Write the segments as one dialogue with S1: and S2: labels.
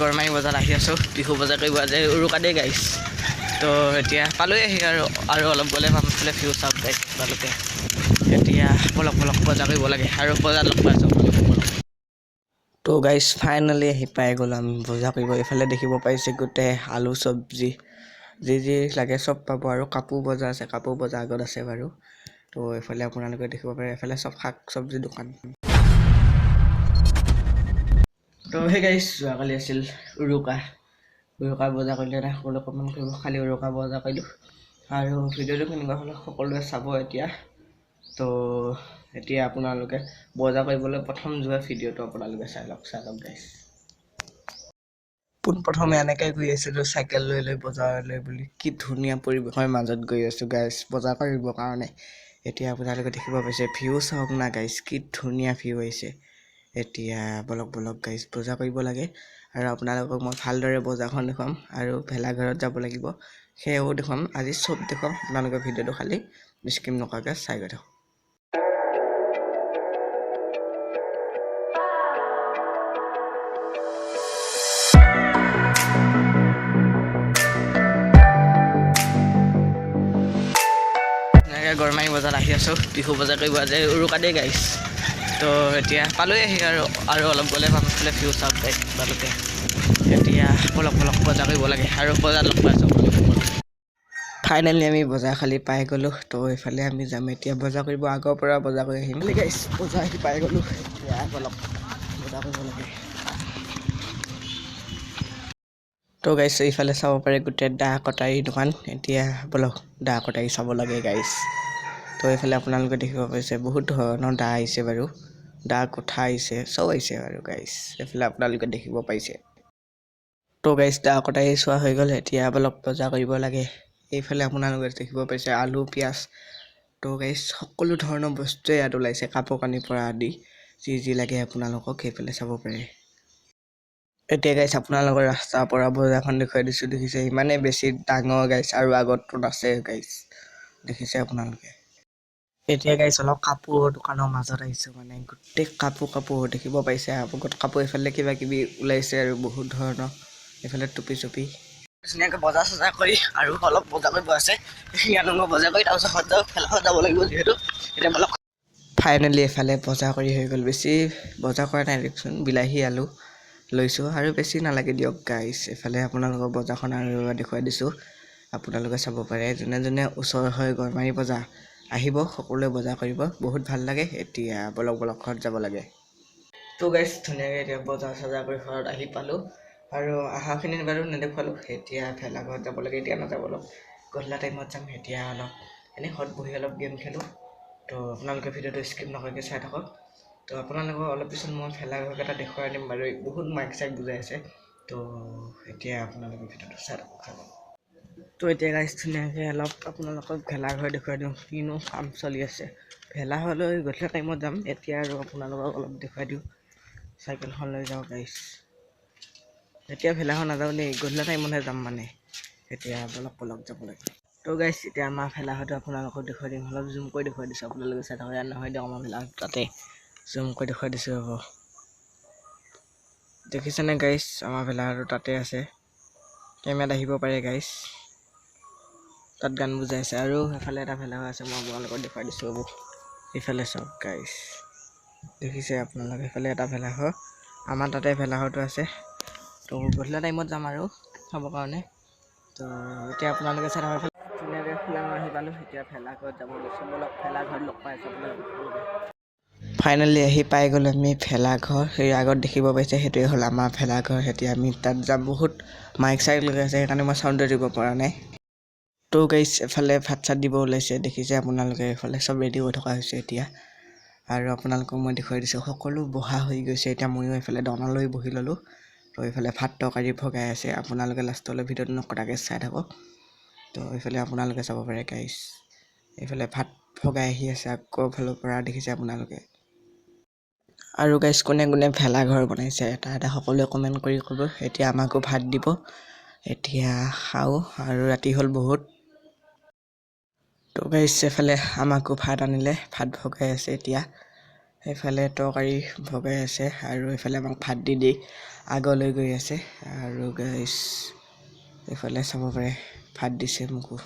S1: গৰমাৰী বজাৰত আহি আছোঁ। বিহু বজাৰ কৰিব আজি উৰুকা দেই গাইছ তো এতিয়া পালোৱে আহি আৰু আৰু অলপ গ'লে পাম। ফালে ভিউ চাওক গাইছ আপোনালোকে এতিয়া বলক বলক বজাৰ কৰিব লাগে আৰু বজাৰ লগ পাইছোঁ। তো গাইছ ফাইনেলি আহি পাই গ'লোঁ আমি বজাৰ কৰিব। এইফালে দেখিব পাইছে গোটেই আলু চব্জি। যি যি লাগে চব পাব আৰু কাপোৰ বজাৰ আছে কাপোৰ বজাৰ আগত আছে বাৰু। তো এইফালে আপোনালোকে দেখিব পাৰে এইফালে চব শাক চব্জি দোকান। তো সেই গাইছ যোৱাকালি আছিল উৰুকা। উৰুকা বজাৰ কৰিলে এটা সকলোৱে কমেণ্ট কৰিব। খালি উৰুকা বজাৰ কৰিলোঁ। আৰু ভিডিঅ'টো কেনেকুৱা হ'লে সকলোৱে চাব এতিয়া। তো এতিয়া আপোনালোকে বজাৰ কৰিবলৈ প্ৰথম যোৱা ভিডিঅ'টো আপোনালোকে চাই লওক। চাই লওক গাইছ পোনপ্ৰথমে এনেকৈ গৈ আছিলোঁ চাইকেল লৈ লৈ বজাৰলৈ বুলি। কি ধুনীয়া পৰিৱেশৰ মাজত গৈ আছোঁ গাইছ বজাৰ কৰিবৰ কাৰণে। এতিয়া আপোনালোকে দেখিব পাইছে ভিউ চাওক না গাইছ কি ধুনীয়া ভিউ আহিছে। এতিয়া বলক বলক গাইজ বজাৰ কৰিব লাগে। আৰু আপোনালোকক মই ভালদৰে বজাৰখন দেখুৱাম আৰু ভেলাঘৰত যাব লাগিব। সেয়াও দেখুৱাম। আজি চব দেখুৱাম। আপোনালোকে ভিডিঅ'টো খালি স্কিম নকৰাকৈ চাই গৈ থাকক। গৰমাৰী বজাৰত আহি আছোঁ। বিহু বজাৰ কৰিব আজি উৰুকা দেই গাইছ তো এতিয়া পালোৱে আহি আৰু আৰু অলপ গ'লে ফালে ভিউ চাওক গাইছ আপোনালোকে এতিয়া বলক বলক বজাৰ কৰিব লাগে আৰু বজাৰ লগ পাইছোঁ। ফাইনেলি আমি বজাৰ খালি পাই গ'লোঁ তো এইফালে আমি যাম এতিয়া বজাৰ কৰিব আগৰ পৰা বজাৰ কৰি আহিম। গাইছ বজাৰ আহি পাই গ'লোঁ এতিয়া বলক বজাৰ কৰিব লাগে। তো গাইছ এইফালে চাব পাৰে গোটেই দা কটাৰী দোকান এতিয়া বলক দা কটাৰী চাব লাগে গাইছ তো এইফালে আপোনালোকে দেখিব পাইছে বহুত ধৰণৰ দা আহিছে বাৰু। দা কোঠা আহিছে চব আহিছে বাৰু গাইছ এইফালে আপোনালোকে দেখিব পাইছে। তো গাইছ দা কটাৰী চোৱা হৈ গ'ল এতিয়া বলক বজাৰ কৰিব লাগে। এইফালে আপোনালোকে দেখিব পাইছে আলু পিঁয়াজ। তো গাইছ সকলো ধৰণৰ বস্তুৱে ইয়াত ওলাইছে কাপোৰ কানিৰ পৰা আদি যি যি লাগে আপোনালোকক সেইফালে চাব পাৰে। এতিয়া গাইছ আপোনালোকৰ ৰাস্তাৰ পৰা বজাৰখন দেখুৱাই দিছোঁ দেখিছে ইমানেই বেছি ডাঙৰ গাইছ আৰু আগততো নাছে গাইছ দেখিছে আপোনালোকে। এতিয়া গাইছ অলপ কাপোৰৰ দোকানৰ মাজত আহিছোঁ মানে গোটেই কাপোৰ কাপোৰ দেখিব পাইছে আগত কাপোৰ এইফালে কিবা কিবি ওলাইছে আৰু বহুত ধৰণৰ এইফালে টুপি চুপি ধুনীয়াকৈ বজাৰ চজাৰ কৰি আৰু অলপ বজাৰ কৰিব আছে। ইয়াত মই বজাৰ কৰি তাৰপিছত খেলাখন যাব লাগিব যিহেতু এতিয়া অলপ ফাইনেলি এফালে বজাৰ কৰি হৈ গ'ল। বেছি বজাৰ কৰা নাই দেচোন বিলাহী আলু লৈছোঁ আৰু বেছি নালাগে দিয়ক গাইছ এইফালে আপোনালোকৰ বজাৰখন আৰু দেখুৱাই দিছোঁ। আপোনালোকে চাব পাৰে যোনে যোনে ওচৰ হয় গড়মাৰী বজাৰ আহিব সকলোৱে বজাৰ কৰিব। বহুত ভাল লাগে এতিয়া বলক বলক ঘৰত যাব লাগে। তো গাইছ ধুনীয়াকৈ এতিয়া বজাৰ চজাৰ কৰি ঘৰত আহি পালোঁ। আৰু অহাখিনি বাৰু নেদেখুৱালোঁ এতিয়া ভেলাঘৰত যাব লাগে এতিয়া নাযাব অলপ। গধূলা টাইমত যাম এতিয়া অলপ এনেই ঘৰত বহি অলপ গেম খেলোঁ। তো আপোনালোকে ভিডিঅ'টো স্কিপ নকৰাকৈ চাই থাকক। তো আপোনালোকক অলপ পিছত মই ভেলাঘৰ এটা দেখুৱাই দিম বাৰু বহুত মাইক চাইক বুজাই আছে। তো এতিয়া আপোনালোকে ভিডিঅ'টো চাই থাকক। তো এতিয়া গাইছ ধুনীয়াকৈ অলপ আপোনালোকক ভেলাঘৰ দেখুৱাই দিওঁ কিনো কাম চলি আছে। ভেলাঘৰলৈ গধূলি টাইমত যাম এতিয়া আৰু আপোনালোকক অলপ দেখুৱাই দিওঁ চাইকেলখন লৈ যাওঁ গাইছ এতিয়া ভেলাঘৰ নাযাওঁ দেই গধূলি টাইমতহে যাম মানে এতিয়া বলক বলক যাব লাগে। তো গাইছ এতিয়া আমাৰ ভেলাঘৰটো আপোনালোকক দেখুৱাই দিম অলপ জুম কৰি দেখুৱাই দিছোঁ আপোনালোকে চাই ইয়াত নহয় দিয়ক আমাৰ ভেলাঘৰ তাতে। জুম কৰি দেখুৱাই দিছোঁ হ'ব দেখিছেনে গাইছ আমাৰ ভেলাঘৰটো তাতে আছে। কেমেৰাত আহিব পাৰে গাইছ তাত গান বুজাই আছে আৰু সেইফালে এটা ভেলাঘৰ আছে মই আপোনালোকক দেখুৱাই দিছোঁ হ'ব এইফালে চাওক গাইছ দেখিছে আপোনালোকে সেইফালে এটা ভেলাঘৰ আমাৰ তাতে ভেলাঘৰটো আছে তো গধূলা টাইমত যাম আৰু চাবৰ কাৰণে তো এতিয়া আপোনালোকে চাই থাকক ধুনীয়াকৈ আহি পালোঁ এতিয়া ভেলাঘৰত যাব লৈছোঁ বলক ভেলাঘৰত লগ পাই আছোঁ আপোনালোকে ফাইনেলি আহি পাই গ'লোঁ আমি ভেলাঘৰ সেই আগত দেখিব পাইছে সেইটোৱে হ'ল আমাৰ ভেলাঘৰ এতিয়া আমি তাত যাম বহুত মাইক চাইক লগাই আছে সেইকাৰণে মই চাউণ্ডটো দিব পৰা নাই তো গাইছ এফালে ভাত চাত দিব ওলাইছে দেখিছে আপোনালোকে এইফালে চব ৰেডি হৈ থকা হৈছে এতিয়া। আৰু আপোনালোকক মই দেখুৱাই দিছোঁ সকলো বহা হৈ গৈছে। এতিয়া ময়ো এইফালে দনালৈ বহি ল'লোঁ। তো এইফালে ভাত তৰকাৰী ভগাই আছে। আপোনালোকে লাষ্টলৈ ভিডিঅ'টো নকটাকৈ চাই থাকক। তো এইফালে আপোনালোকে চাব পাৰে গাইছ এইফালে ভাত ভগাই আহি আছে আকৌ ফালৰ পৰা দেখিছে আপোনালোকে। আৰু গাইছ কোনে কোনে ভেলাঘৰ বনাইছে এটা এটা সকলোৱে কমেণ্ট কৰি ক'ব। এতিয়া আমাকো ভাত দিব। এতিয়া খাওঁ। আৰু ৰাতি হ'ল বহুত। গাইছ এফালে আমাকো ভাত আনিলে ভাত ভগাই আছে এতিয়া। সেইফালে তৰকাৰী ভগাই আছে আৰু এইফালে আমাক ভাত দি দি আগলৈ গৈ আছে আৰু গাইছ এইফালে চাব পাৰে ভাত দিছে মোকো।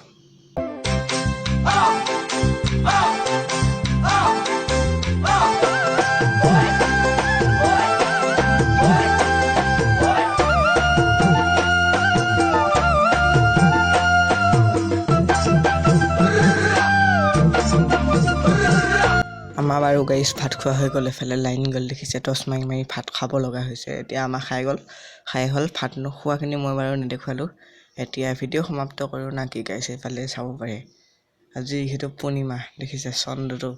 S1: আমাৰ বাৰু গাইছ ভাত খোৱা হৈ গ'ল এফালে লাইন গ'ল দেখিছে টৰ্চ মাৰি মাৰি ভাত খাব লগা হৈছে। এতিয়া আমাৰ খাই গ'ল খাই হ'ল ভাত নোখোৱাখিনি মই বাৰু নেদেখুৱালোঁ। এতিয়া ভিডিঅ' সমাপ্ত কৰোঁ না কি গাইছে এইফালে চাব পাৰে। আজি যিহেতু পূৰ্ণিমা দেখিছে চন্দ্ৰটো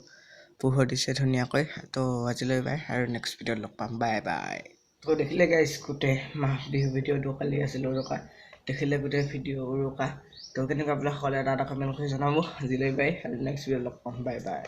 S1: পোহৰ দিছে ধুনীয়াকৈ। তো আজিলৈ বাই আৰু নেক্সট ভিডিঅ'ত লগ পাম। Bye bye. তো দেখিলে গাইছ গোটেই মাহ বিহু ভিডিঅ'টো কালি আছিলোঁ ৰখা দেখিলে গোটেই ভিডিঅ' উৰুকা। তো কেনেকুৱা বোলে সকলোৱে এটা এটা কমেণ্ট কৰি জনাব। আজিলৈ বাই আৰু নেক্সট ভিডিঅ'ত লগ পাম। Bye bye.